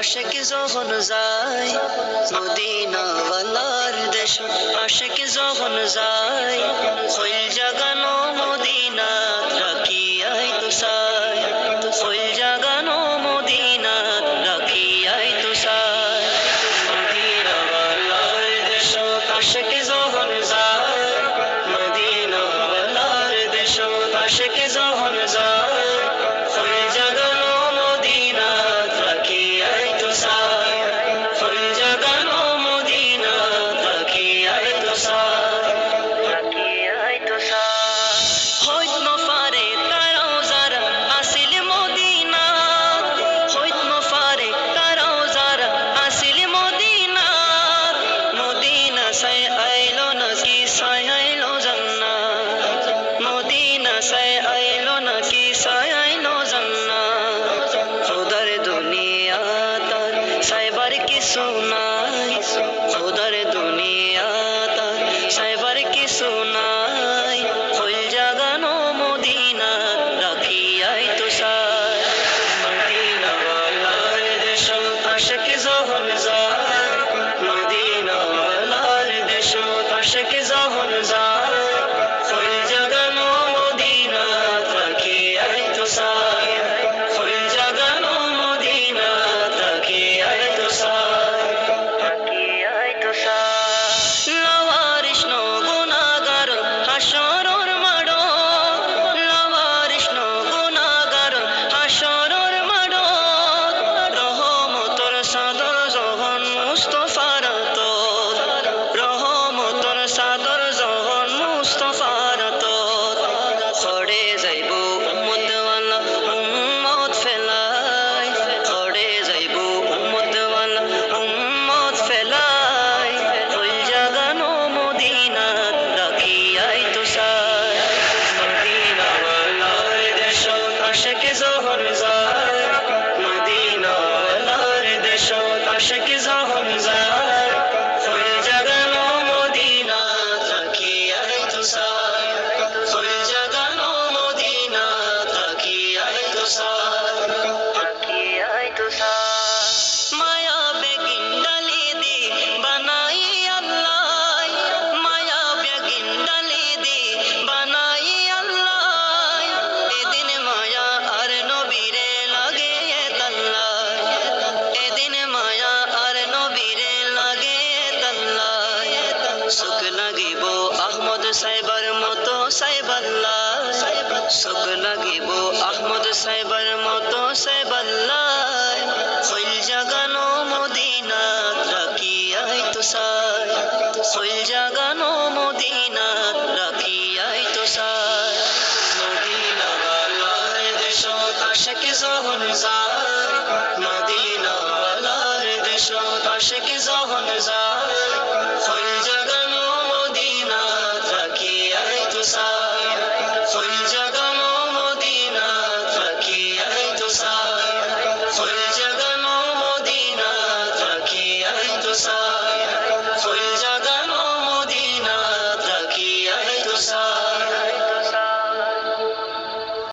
আশেক যখন যায় মদিনাওয়ালার দেশ, আশেক যখন যায় হইল জাগানো মদিনা রাখি আই তো সাই হইল জাগানো মদিনা রাখি আই তো সাই মদিনাওয়ালার দেশ, আশেক কিছু নাই খোদার দুনিয়া তার সাইবার কিছু নাই মদিনা রাখিয়াই তো সার। মদিনা দেশ আশেক সাইবাল্লা সব লাগিব আহমদ সাইবার মতো সাইবাল্লা